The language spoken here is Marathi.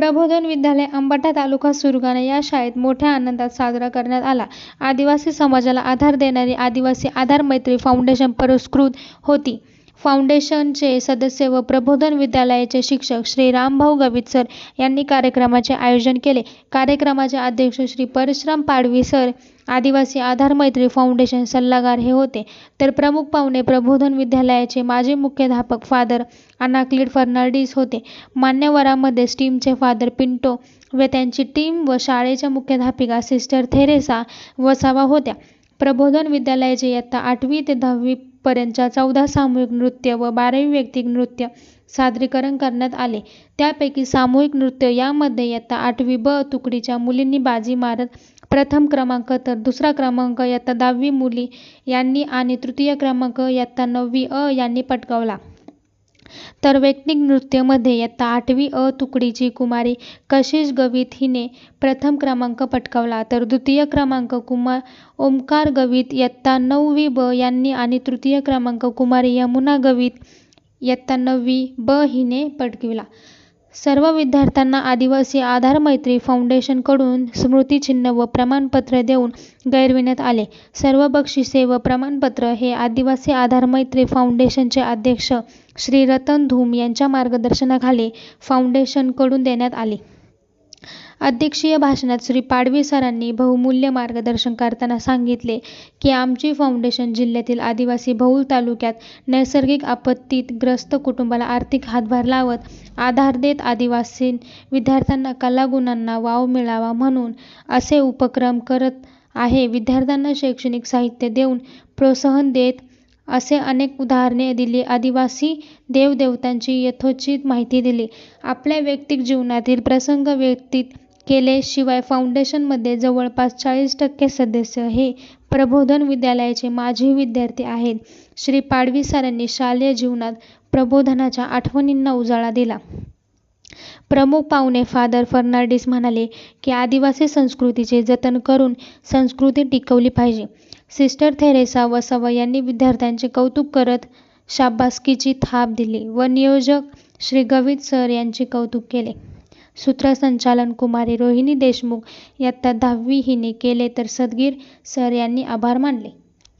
प्रबोधन विद्यालय अंबाठा तालुका सुरगाणा या शाळेत मोठ्या आनंदात साजरा करण्यात आला. आदिवासी समाजाला आधार देणारी आदिवासी आधार मैत्री फाउंडेशन पुरस्कृत होती. फाऊंडेशनचे सदस्य व प्रबोधन विद्यालयाचे शिक्षक श्री. रामभाऊ गवित सर यांनी कार्यक्रमाचे आयोजन केले. कार्यक्रमाचे अध्यक्ष श्री. परश्राम पाडवी सर, आदिवासी आधार मैत्री फाऊंडेशन सल्लागार हे होते. तर प्रमुख पाहुणे प्रबोधन विद्यालयाचे माजी मुख्याध्यापक फादर अनाक्लिड फर्नांडिस होते. मान्यवरांमध्ये स्टीमचे फादर पिंटो व त्यांची टीम व शाळेच्या मुख्याध्यापिका सिस्टर थेरेसा वसावा होत्या. प्रबोधन विद्यालयाचे इयत्ता आठवी ते दहावी पर्यंतच्या चौदा सामूहिक नृत्य व बारावी वैयक्तिक नृत्य सादरीकरण करण्यात आले. त्यापैकी सामूहिक नृत्य यामध्ये इयत्ता आठवी ब तुकडीच्या मुलींनी बाजी मारत प्रथम क्रमांक तर दुसरा क्रमांक इयत्ता दहावी मुली यांनी आणि तृतीय क्रमांक इयत्ता नववी अ यांनी पटकावला. तर वैयक्तिक नृत्यमध्ये इयत्ता आठवी अ तुकडीची कुमारी कशिश गवित हिने प्रथम क्रमांक पटकावला तर द्वितीय क्रमांक कुमार ओमकार गवित इयत्ता नववी ब यांनी आणि तृतीय क्रमांक कुमारी यमुना गवित इयत्ता नववी ब हिने पटकाविला. सर्व विद्यार्थ्यांना आदिवासी आधार मैत्री फाऊंडेशनकडून स्मृतिचिन्ह व प्रमाणपत्र देऊन गौरविण्यात आले. सर्व बक्षिसे व प्रमाणपत्र हे आदिवासी आधार मैत्री फाऊंडेशनचे अध्यक्ष श्री. रतन धूम यांच्या मार्गदर्शनाखाली फाऊंडेशनकडून देण्यात आले. अध्यक्षीय भाषणात श्री. पाडवी सरांनी बहुमूल्य मार्गदर्शन करताना सांगितले की आमची फाऊंडेशन जिल्ह्यातील आदिवासी बहुल तालुक्यात नैसर्गिक आपत्तीत ग्रस्त कुटुंबाला आर्थिक हातभार लावत, आधार देत आदिवासी विद्यार्थ्यांना कलागुणांना वाव मिळावा म्हणून असे उपक्रम करत आहे. विद्यार्थ्यांना शैक्षणिक साहित्य देऊन प्रोत्साहन देत असे अनेक उदाहरणे दिली आदिवासी देवदेवतांची यथोचित माहिती दिली. आपल्या वैयक्तिक जीवनातील प्रसंग व्यथित केले शिवाय फाऊंडेशनमध्ये जवळपास चाळीस टक्के सदस्य हे प्रबोधन विद्यालयाचे माजी विद्यार्थी आहेत. श्री. पाडवी सरांनी शालेय जीवनात प्रबोधनाच्या आठवणींना उजाळा दिला. प्रमुख पाहुणे फादर फर्नांडिस म्हणाले की आदिवासी संस्कृतीचे जतन करून संस्कृती टिकवली पाहिजे. सिस्टर थेरेसा वसावा यांनी विद्यार्थ्यांचे कौतुक करत शाबासकीची थाप दिली व नियोजक श्री. गवित सर यांचे कौतुक केले. सूत्रसंचालन कुमारी रोहिणी देशमुख इयत्ता दहावी हिने केले तर सदगीर सर यांनी आभार मानले.